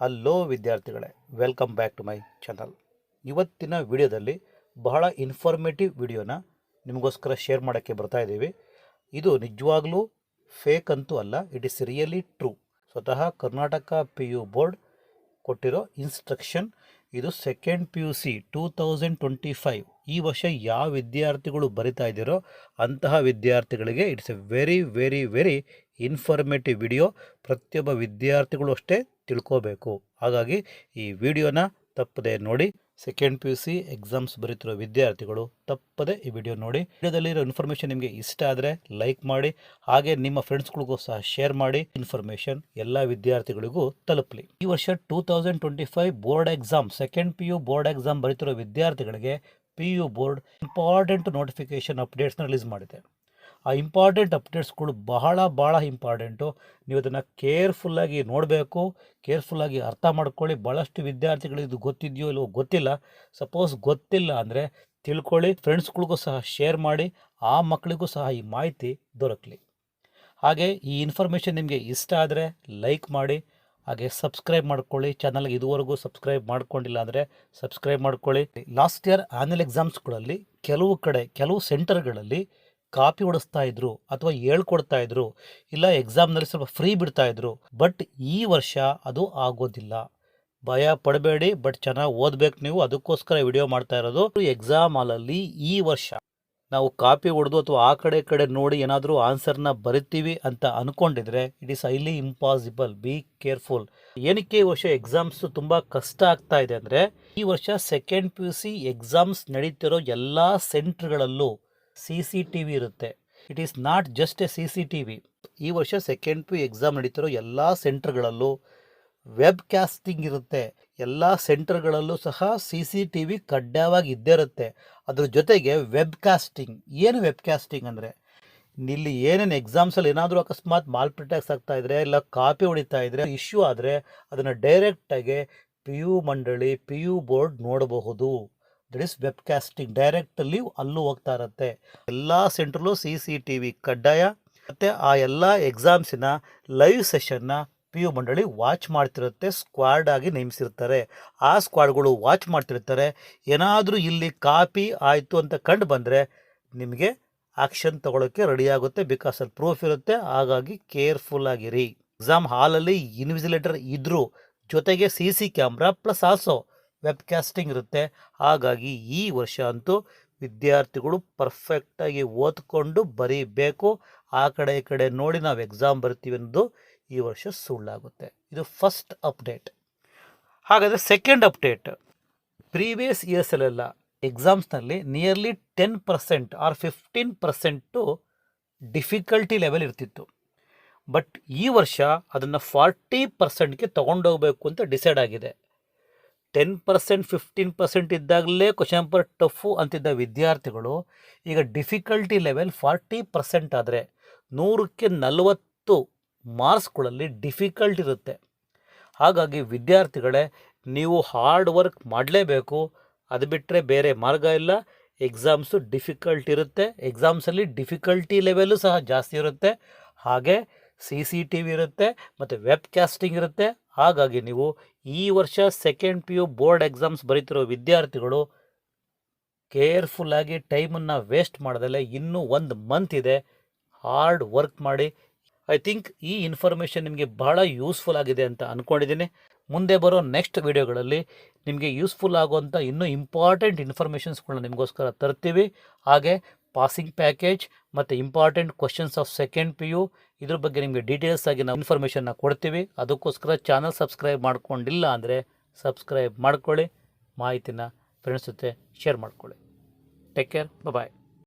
Hello ವಿದ್ಯಾರ್ಥಿಗಳೇ welcome back to my channel ಇವತ್ತಿನ ವಿಡಿಯೋದಲ್ಲಿ ಬಹಳ ಇನ್ಫಾರ್ಮೇಟಿವ್ ವಿಡಿಯೋನ ನಿಮಗೋಸ್ಕರ ಶೇರ್ ಮಾಡೋಕ್ಕೆ ಬರ್ತಾ ಇದ್ದೀವಿ. ಇದು ನಿಜವಾಗ್ಲೂ ಫೇಕ್ ಅಂತೂ ಅಲ್ಲ ಇಟ್ ಇಸ್ ರಿಯಲಿ ಟ್ರೂ ಸ್ವತಃ ಕರ್ನಾಟಕ ಪಿ ಯು ಬೋರ್ಡ್ ಕೊಟ್ಟಿರೋ ಇನ್ಸ್ಟ್ರಕ್ಷನ್ ಇದು second P U C two thousand twenty five ಈ ವರ್ಷ ಯಾವ ವಿದ್ಯಾರ್ಥಿಗಳು ಬರಿತಾ ಇದ್ದೀರೋ ಅಂತಹ ವಿದ್ಯಾರ್ಥಿಗಳಿಗೆ it's a very very very informative video ಪ್ರತಿಯೊಬ್ಬ ವಿದ್ಯಾರ್ಥಿಗಳು ಅಷ್ಟೇ ತಿಳ್ಕೋಬೇಕು. ಹಾಗಾಗಿ ಈ ವಿಡಿಯೋನ ತಪ್ಪದೆ ನೋಡಿ second P U C exams ಬರೀತಿರೋ ವಿದ್ಯಾರ್ಥಿಗಳು ತಪ್ಪದೆ ಈ ವಿಡಿಯೋ ನೋಡಿ. ವಿಡಿಯೋದಲ್ಲಿರೋ ಇನ್ಫಾರ್ಮೇಷನ್ ನಿಮಗೆ ಇಷ್ಟ ಆದರೆ ಲೈಕ್ ಮಾಡಿ, ಹಾಗೆ ನಿಮ್ಮ ಫ್ರೆಂಡ್ಸ್ಗಳಿಗೂ ಸಹ ಶೇರ್ ಮಾಡಿ. ಇನ್ಫಾರ್ಮೇಷನ್ ಎಲ್ಲ ವಿದ್ಯಾರ್ಥಿಗಳಿಗೂ ತಲುಪಲಿ. ಈ ವರ್ಷ two thousand twenty five board exam second P U board exam ಬರೀತಿರೋ ವಿದ್ಯಾರ್ಥಿಗಳಿಗೆ P U board important notification ಅಪ್ಡೇಟ್ಸ್ನ release ಮಾಡಿದೆ. ಆ ಇಂಪಾರ್ಟೆಂಟ್ ಅಪ್ಡೇಟ್ಸ್ಗಳು ಬಹಳ ಭಾಳ ಇಂಪಾರ್ಟೆಂಟು. ನೀವು ಅದನ್ನು ಕೇರ್ಫುಲ್ಲಾಗಿ ನೋಡಬೇಕು, ಕೇರ್ಫುಲ್ಲಾಗಿ ಅರ್ಥ ಮಾಡ್ಕೊಳ್ಳಿ. ಭಾಳಷ್ಟು ವಿದ್ಯಾರ್ಥಿಗಳು ಇದು ಗೊತ್ತಿದೆಯೋ ಇಲ್ಲವೋ ಗೊತ್ತಿಲ್ಲ. ಸಪೋಸ್ ಗೊತ್ತಿಲ್ಲ ಅಂದರೆ ತಿಳ್ಕೊಳ್ಳಿ, ಫ್ರೆಂಡ್ಸ್ಗಳಿಗೂ ಸಹ ಶೇರ್ ಮಾಡಿ, ಆ ಮಕ್ಕಳಿಗೂ ಸಹ ಈ ಮಾಹಿತಿ ದೊರಕಲಿ. ಹಾಗೆ ಈ ಇನ್ಫಾರ್ಮೇಷನ್ ನಿಮಗೆ ಇಷ್ಟ ಆದರೆ ಲೈಕ್ ಮಾಡಿ ಹಾಗೆ ಸಬ್ಸ್ಕ್ರೈಬ್ ಮಾಡ್ಕೊಳ್ಳಿ. ಚಾನಲ್ಗೆ ಇದುವರೆಗೂ ಸಬ್ಸ್ಕ್ರೈಬ್ ಮಾಡ್ಕೊಂಡಿಲ್ಲ ಅಂದರೆ ಸಬ್ಸ್ಕ್ರೈಬ್ ಮಾಡ್ಕೊಳ್ಳಿ. ಲಾಸ್ಟ್ ಇಯರ್ ಆನ್ಯಲ್ ಎಕ್ಸಾಮ್ಸ್ಗಳಲ್ಲಿ ಕೆಲವು ಕಡೆ, ಕೆಲವು ಸೆಂಟರ್ಗಳಲ್ಲಿ ಕಾಪಿ ಹೊಡಿಸ್ತಾ ಇದ್ರು ಅಥವಾ ಹೇಳ್ಕೊಡ್ತಾ ಇದ್ರು. ಇಲ್ಲ ಎಕ್ಸಾಮ್ನಲ್ಲಿ ಸ್ವಲ್ಪ ಫ್ರೀ ಬಿಡ್ತಾ ಇದ್ರು. ಬಟ್ ಈ ವರ್ಷ ಅದು ಆಗೋದಿಲ್ಲ. ಭಯ ಪಡಬೇಡಿ ಬಟ್ ಚೆನ್ನಾಗಿ ಓದ್ಬೇಕು ನೀವು. ಅದಕ್ಕೋಸ್ಕರ ವಿಡಿಯೋ ಮಾಡ್ತಾ ಇರೋದು. ಎಕ್ಸಾಮ್ ಹಾಲಲ್ಲಿ ಈ ವರ್ಷ. ನಾವು ಕಾಪಿ ಹೊಡೆದು ಅಥವಾ ಆ ಕಡೆ ಕಡೆ ನೋಡಿ ಏನಾದರೂ ಆನ್ಸರ್ನ ಬರಿತೀವಿ ಅಂತ ಅಂದ್ಕೊಂಡಿದ್ರೆ it is highly impossible be careful ಏನಕ್ಕೆ ಈ ವರ್ಷ ಎಕ್ಸಾಮ್ಸ್ ತುಂಬ ಕಷ್ಟ ಆಗ್ತಾ ಇದೆ ಅಂದರೆ, ಈ ವರ್ಷ second P U C exams ನಡೀತಿರೋ ಎಲ್ಲ ಸೆಂಟ್ರ್ಗಳಲ್ಲೂ ಸಿ ಸಿ ಟಿ ವಿ ಇರುತ್ತೆ. It is not just a C C T V ಈ ವರ್ಷ ಸೆಕೆಂಡ್ ಪಿ ಎಕ್ಸಾಮ್ ನಡೀತಿರೋ ಎಲ್ಲ ಸೆಂಟರ್ಗಳಲ್ಲೂ ವೆಬ್ ಕ್ಯಾಸ್ಟಿಂಗ್ ಇರುತ್ತೆ. ಎಲ್ಲ ಸೆಂಟರ್ಗಳಲ್ಲೂ ಸಹ ಸಿ ಸಿ ಟಿ ವಿ ಕಡ್ಡಾಯವಾಗಿ ಇದ್ದೇ ಇರುತ್ತೆ ಅದ್ರ ಜೊತೆಗೆ ವೆಬ್ ಕ್ಯಾಸ್ಟಿಂಗ್ ಏನು ವೆಬ್ ಕ್ಯಾಸ್ಟಿಂಗ್ ಅಂದರೆ? ಇಲ್ಲಿ ಏನೇನು ಎಕ್ಸಾಮ್ಸಲ್ಲಿ ಏನಾದರೂ ಅಕಸ್ಮಾತ್ ಮಾಲ್ ಪ್ರಿಟ್ಯಾಕ್ಸ್ ಆಗ್ತಾ ಇದ್ರೆ, ಇಲ್ಲ ಕಾಪಿ ಹೊಡಿತಾ ಇದ್ರೆ, ಇಶ್ಯೂ ಆದರೆ ಅದನ್ನು ಡೈರೆಕ್ಟಾಗಿ ಪಿ ಯು ಮಂಡಳಿ, ಪಿ ಯು ಬೋರ್ಡ್ ನೋಡಬಹುದು. ದಟ್ ಇಸ್ ವೆಬ್ ಕಾಸ್ಟಿಂಗ್ ಡೈರೆಕ್ಟಲ್ಲಿ ಅಲ್ಲೂ ಹೋಗ್ತಾ ಇರುತ್ತೆ. ಎಲ್ಲ ಸೆಂಟ್ರಲ್ಲೂ ಸಿ ಸಿ ಟಿ ವಿ ಕಡ್ಡಾಯ. ಮತ್ತು ಆ ಎಲ್ಲ ಎಕ್ಸಾಮ್ಸಿನ ಲೈವ್ ಸೆಷನ್ನ ಪಿ ಯು ಮಂಡಳಿ ವಾಚ್ ಮಾಡ್ತಿರುತ್ತೆ, ಸ್ಕ್ವಾಡ್ ಆಗಿ ನೇಮಿಸಿರ್ತಾರೆ. ಆ ಸ್ಕ್ವಾಡ್ಗಳು ವಾಚ್ ಮಾಡ್ತಿರ್ತಾರೆ. ಏನಾದರೂ ಇಲ್ಲಿ ಕಾಪಿ ಆಯಿತು ಅಂತ ಕಂಡು ಬಂದರೆ ನಿಮಗೆ ಆ್ಯಕ್ಷನ್ ತೊಗೊಳಕ್ಕೆ ರೆಡಿ ಆಗುತ್ತೆ. ಬಿಕಾಸ್ ಅಲ್ಲಿ ಪ್ರೂಫ್ ಇರುತ್ತೆ. ಹಾಗಾಗಿ ಕೇರ್ಫುಲ್ ಆಗಿರಿ. ಎಕ್ಸಾಮ್ ಹಾಲಲ್ಲಿ ಇನ್ವಿಜಿಲೇಟರ್ ಇದ್ದರೂ ಜೊತೆಗೆ C C camera plus also webcasting ಇರುತ್ತೆ. ಹಾಗಾಗಿ ಈ ವರ್ಷ ಅಂತೂ ವಿದ್ಯಾರ್ಥಿಗಳು ಪರ್ಫೆಕ್ಟಾಗಿ ಓದ್ಕೊಂಡು ಬರೀಬೇಕು. ಆ ಕಡೆ ಈ ಕಡೆ ನೋಡಿ ನಾವು ಎಕ್ಸಾಮ್ ಬರ್ತೀವಿ ಅನ್ನೋದು ಈ ವರ್ಷ ಸುಳ್ಳಾಗುತ್ತೆ. ಇದು ಫಸ್ಟ್ ಅಪ್ಡೇಟ್ ಹಾಗಾದರೆ ಸೆಕೆಂಡ್ ಅಪ್ಡೇಟ್ ಪ್ರೀವಿಯಸ್ ಇಯರ್ಸಲ್ಲೆಲ್ಲ ಎಕ್ಸಾಮ್ಸ್ನಲ್ಲಿ nearly ten percent or fifteen percent difficulty level ಇರ್ತಿತ್ತು. ಬಟ್ ಈ ವರ್ಷ ಅದನ್ನು ಫಾರ್ಟಿ ಪರ್ಸೆಂಟ್ಗೆ ತೊಗೊಂಡೋಗಬೇಕು ಅಂತ ಡಿಸೈಡ್ ಆಗಿದೆ. ಟೆನ್ ಪರ್ಸೆಂಟ್ ಫಿಫ್ಟೀನ್ ಪರ್ಸೆಂಟ್ ಇದ್ದಾಗಲೇ ಕ್ವಶನ್ ಪೇಪರ್ ಟಫು ಅಂತಿದ್ದ ವಿದ್ಯಾರ್ಥಿಗಳು ಈಗ ಡಿಫಿಕಲ್ಟಿ ಲೆವೆಲ್ ಫಾರ್ಟಿ ಪರ್ಸೆಂಟ್ ಆದರೆ ನೂರಕ್ಕೆ ನಲವತ್ತು ಮಾರ್ಕ್ಸ್ಗಳಲ್ಲಿ ಡಿಫಿಕಲ್ಟ್ ಇರುತ್ತೆ. ಹಾಗಾಗಿ ವಿದ್ಯಾರ್ಥಿಗಳೇ, ನೀವು ಹಾರ್ಡ್ ವರ್ಕ್ ಮಾಡಲೇಬೇಕು. ಅದು ಬಿಟ್ಟರೆ ಬೇರೆ ಮಾರ್ಗ ಇಲ್ಲ. ಎಕ್ಸಾಮ್ಸು ಡಿಫಿಕಲ್ಟ್ ಇರುತ್ತೆ. ಎಕ್ಸಾಮ್ಸಲ್ಲಿ ಡಿಫಿಕಲ್ಟಿ ಲೆವೆಲು ಸಹ ಜಾಸ್ತಿ ಇರುತ್ತೆ. ಹಾಗೆ ಸಿ ಸಿ ಟಿ ವಿ ಇರುತ್ತೆ ಮತ್ತು ವೆಬ್ ಕ್ಯಾಸ್ಟಿಂಗ್ ಇರುತ್ತೆ. ಹಾಗಾಗಿ ನೀವು ಈ ವರ್ಷ second P U board exams ಬರೀತಿರೋ ವಿದ್ಯಾರ್ಥಿಗಳು ಕೇರ್ಫುಲ್ಲಾಗಿ ಟೈಮನ್ನು ವೇಸ್ಟ್ ಮಾಡದಲ್ಲೇ ಇನ್ನೂ ಒಂದು ಮಂತ್ ಇದೆ. ಹಾರ್ಡ್ ವರ್ಕ್ ಮಾಡಿ ಐ ಥಿಂಕ್ ಈ ಇನ್ಫಾರ್ಮೇಷನ್ ನಿಮಗೆ ಬಹಳ ಯೂಸ್ಫುಲ್ ಆಗಿದೆ ಅಂತ ಅಂದ್ಕೊಂಡಿದ್ದೀನಿ ಮುಂದೆ ಬರೋ ನೆಕ್ಸ್ಟ್ ವೀಡಿಯೋಗಳಲ್ಲಿ ನಿಮಗೆ ಯೂಸ್ಫುಲ್ ಆಗುವಂಥ ಇನ್ನೂ ಇಂಪಾರ್ಟೆಂಟ್ ಇನ್ಫಾರ್ಮೇಷನ್ಸ್ಗಳನ್ನ ನಿಮಗೋಸ್ಕರ ತರ್ತೀವಿ. ಹಾಗೆ ಪಾಸಿಂಗ್ ಪ್ಯಾಕೇಜ್ ಮತ್ತು important questions of second P U ಇದ್ರ ಬಗ್ಗೆ ನಿಮಗೆ ಡೀಟೇಲ್ಸ್ ಆಗಿ ನಾವು ಇನ್ಫಾರ್ಮೇಷನ್ನ ಕೊಡ್ತೀವಿ. ಅದಕ್ಕೋಸ್ಕರ ಚಾನಲ್ ಸಬ್ಸ್ಕ್ರೈಬ್ ಮಾಡ್ಕೊಂಡಿಲ್ಲ ಅಂದರೆ ಸಬ್ಸ್ಕ್ರೈಬ್ ಮಾಡ್ಕೊಳ್ಳಿ. ಮಾಹಿತಿನ ಫ್ರೆಂಡ್ಸ್ ಜೊತೆ ಶೇರ್ ಮಾಡ್ಕೊಳ್ಳಿ. Take care bye